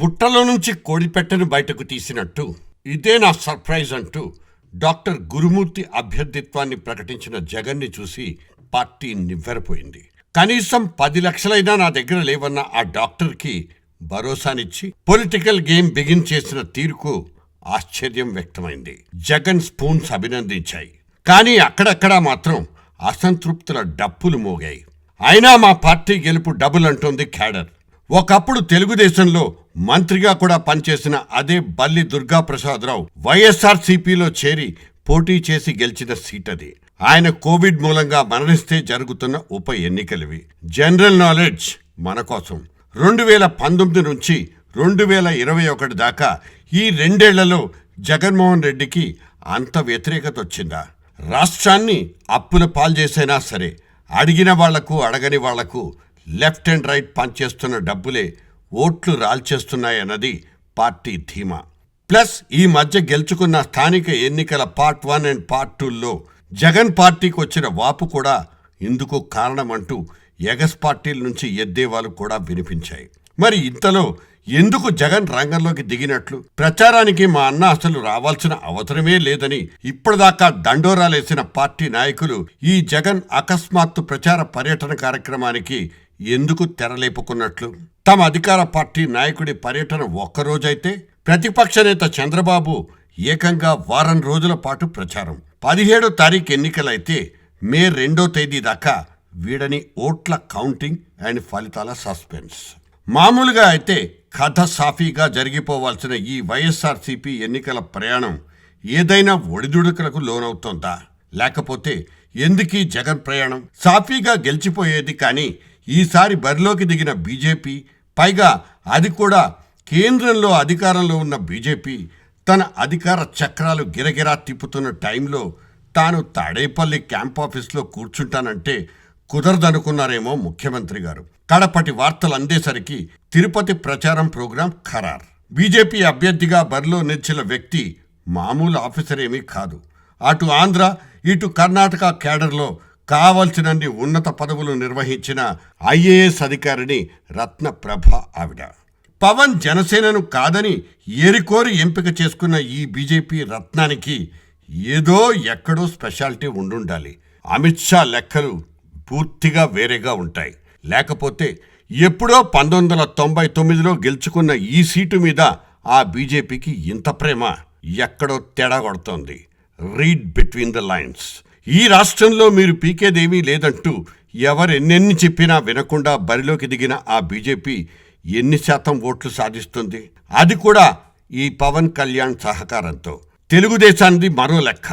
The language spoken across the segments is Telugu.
బుట్టలో నుంచి కోడిపెట్టను బయటకు తీసినట్టు ఇదే నా సర్ప్రైజ్ అంటూ డాక్టర్ గురుమూర్తి అభ్యర్థిత్వాన్ని ప్రకటించిన జగన్ని చూసి పార్టీ నివ్వెరపోయింది. కనీసం పది లక్షలైనా నా దగ్గర లేవన్న ఆ డాక్టర్కి భరోసానిచ్చి పొలిటికల్ గేమ్ బిగిన్ చేసిన తీరుకు ఆశ్చర్యం వ్యక్తమైంది. జగన్ స్పూన్స్ అభినందించాయి. కానీ అక్కడక్కడా మాత్రం అసంతృప్తుల డప్పులు మోగాయి. అయినా మా పార్టీ గెలుపు డబుల్ అంటోంది క్యాడర్. ఒకప్పుడు తెలుగుదేశంలో మంత్రిగా కూడా పనిచేసిన అదే బల్లి దుర్గాప్రసాదరావు వైఎస్ఆర్ సిపిలో చేరి పోటీ చేసి గెలిచిన సీట్ అది ఆయన కోవిడ్ మూలంగా మరణిస్తే జరుగుతున్న ఉప ఎన్నికలివి. జనరల్ నాలెడ్జ్ మన కోసం. రెండు వేల పంతొమ్మిది నుంచి రెండు వేల ఇరవై ఒకటి దాకా ఈ రెండేళ్ళలో జగన్మోహన్ రెడ్డికి అంత వ్యతిరేకత వచ్చిందా? రాష్ట్రాన్ని అప్పుల పాల్చేసైనా సరే అడిగిన వాళ్ళకు అడగని వాళ్ళకు లెఫ్ట్ అండ్ రైట్ పనిచేస్తున్న డబ్బులే ఓట్లు రాల్చేస్తున్నాయన్నది పార్టీ ధీమా. ప్లస్ ఈ మధ్య గెలుచుకున్న స్థానిక ఎన్నికల పార్ట్ వన్ అండ్ పార్ట్ టూల్లో జగన్ పార్టీకి వచ్చిన వాపు కూడా ఇందుకు కారణమంటూ ఎగస్ పార్టీల నుంచి ఎద్దేవాలు కూడా వినిపించాయి. మరి ఇంతలో ఎందుకు జగన్ రంగంలోకి దిగినట్లు? ప్రచారానికి మా అన్న అసలు రావాల్సిన అవసరమే లేదని ఇప్పటిదాకా దండోరాలేసిన పార్టీ నాయకులు ఈ జగన్ అకస్మాత్తు ప్రచార పర్యటన కార్యక్రమానికి ఎందుకు తెరలేపుకున్నట్లు? తమ అధికార పార్టీ నాయకుడి పర్యటన ఒక్కరోజైతే ప్రతిపక్ష నేత చంద్రబాబు ఏకంగా వారం రోజుల పాటు ప్రచారం. పదిహేడో తారీఖు ఎన్నికలైతే మే రెండో తేదీ దాకా వీడని ఓట్ల కౌంటింగ్ అండ్ ఫలితాల సస్పెన్స్. మామూలుగా అయితే కథ సాఫీగా జరిగిపోవాల్సిన ఈ వైఎస్ఆర్సీపీ ఎన్నికల ప్రయాణం ఏదైనా ఒడిదుడుకులకు లోనవుతోందా? లేకపోతే ఎందుకీ జగన్ ప్రయాణం? సాఫీగా గెలిచిపోయేది కానీ ఈసారి బరిలోకి దిగిన బీజేపీ పైగా అది కూడా కేంద్రంలో అధికారంలో ఉన్న బీజేపీ తన అధికార చక్రాలు గిరగిరా తిప్పుతున్న టైంలో తాను తాడేపల్లి క్యాంప్ ఆఫీస్లో కూర్చుంటానంటే కుదరదనుకున్నారేమో ముఖ్యమంత్రి గారు. కడపటి వార్తలు అందేసరికి తిరుపతి ప్రచారం ప్రోగ్రాం ఖరార్. బీజేపీ అభ్యర్థిగా బరిలో నిలిచిన వ్యక్తి మామూలు ఆఫీసర్ ఏమీ కాదు. అటు ఆంధ్ర ఇటు కర్ణాటక కేడర్లో కావలసినన్ని ఉన్నత పదవులు నిర్వహించిన ఐఏఎస్ అధికారిని రత్నప్రభ ఆవిడ. పవన్ జనసేనను కాదని ఏరికోరి ఎంపిక చేసుకున్న ఈ బీజేపీ రత్నానికి ఏదో ఎక్కడో స్పెషాలిటీ ఉండుండాలి. అమిత్ షా లెక్కలు పూర్తిగా వేరేగా ఉంటాయి. లేకపోతే ఎప్పుడో పంతొమ్మిది వందల తొంభై తొమ్మిదిలో గెలుచుకున్న ఈ సీటు మీద ఆ బీజేపీకి ఇంత ప్రేమ ఎక్కడో తేడా కొడుతోంది. రీడ్ బిట్వీన్ ద లైన్స్ ఈ రాష్ట్రంలో మీరు పీకేదేమీ లేదంటూ ఎవరెన్నెన్ని చెప్పినా వినకుండా బరిలోకి దిగిన ఆ బీజేపీ ఎన్ని శాతం ఓట్లు సాధిస్తుంది? అది కూడా ఈ పవన్ కళ్యాణ్ సహకారంతో. తెలుగుదేశానికి మరో లెక్క.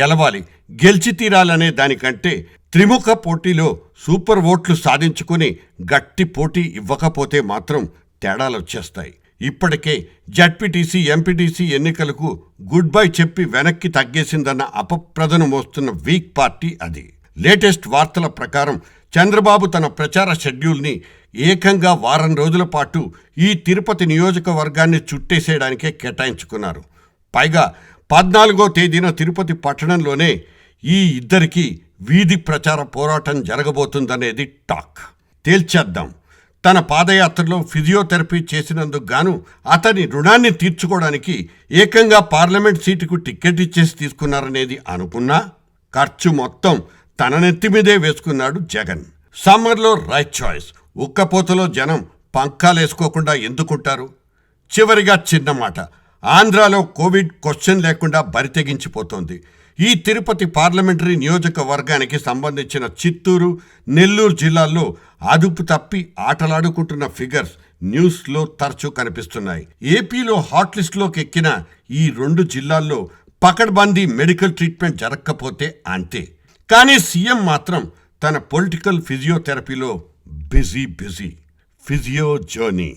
గెలవాలి గెలిచి తీరాలనే దానికంటే త్రిముఖ పోటీలో సూపర్ ఓట్లు సాధించుకుని గట్టి పోటీ ఇవ్వకపోతే మాత్రం తేడాలు వచ్చేస్తాయి ఇప్పటికే జడ్పీటీసీ ఎంపీటీసీ ఎన్నికలకు గుడ్ బై చెప్పి వెనక్కి తగ్గేసిందన్న అపప్రదను మోస్తున్న వీక్ పార్టీ అది. లేటెస్ట్ వార్తల ప్రకారం చంద్రబాబు తన ప్రచార షెడ్యూల్ని ఏకంగా వారం రోజుల పాటు ఈ తిరుపతి నియోజకవర్గాన్ని చుట్టేసేయడానికే కేటాయించుకున్నారు. పైగా పద్నాలుగో తేదీన తిరుపతి పట్టణంలోనే ఈ ఇద్దరికి వీధి ప్రచార పోరాటం జరగబోతుందనేది టాక్. తేల్చేద్దాం. తన పాదయాత్రలో ఫిజియోథెరపీ చేసినందుకు గాను అతని రుణాన్ని తీర్చుకోవడానికి ఏకంగా పార్లమెంట్ సీటుకు టికెట్ ఇచ్చేసి తీసుకున్నారనేది అనుకున్నా ఖర్చు మొత్తం తన నెత్తి మీదే వేసుకున్నాడు జగన్. సమ్మర్లో రైట్ చాయిస్ ఉక్కపోతలో జనం పంకాలేసుకోకుండా ఎందుకుంటారు? చివరిగా చిన్న మాట ఆంధ్రాలో కోవిడ్ క్వశ్చన్ లేకుండా బరితెగించిపోతోంది. ఈ తిరుపతి పార్లమెంటరీ నియోజకవర్గానికి సంబంధించిన చిత్తూరు నెల్లూరు జిల్లాల్లో అదుపు తప్పి ఆటలాడుకుంటున్న ఫిగర్స్ న్యూస్లో తరచూ కనిపిస్తున్నాయి. ఏపీలో హాట్ లిస్టులోకి ఎక్కిన ఈ రెండు జిల్లాల్లో పకడ్బందీ మెడికల్ ట్రీట్మెంట్ జరగకపోతే అంతే. కానీ సీఎం మాత్రం తన political ఫిజియోథెరపీలో busy busy. Physio journey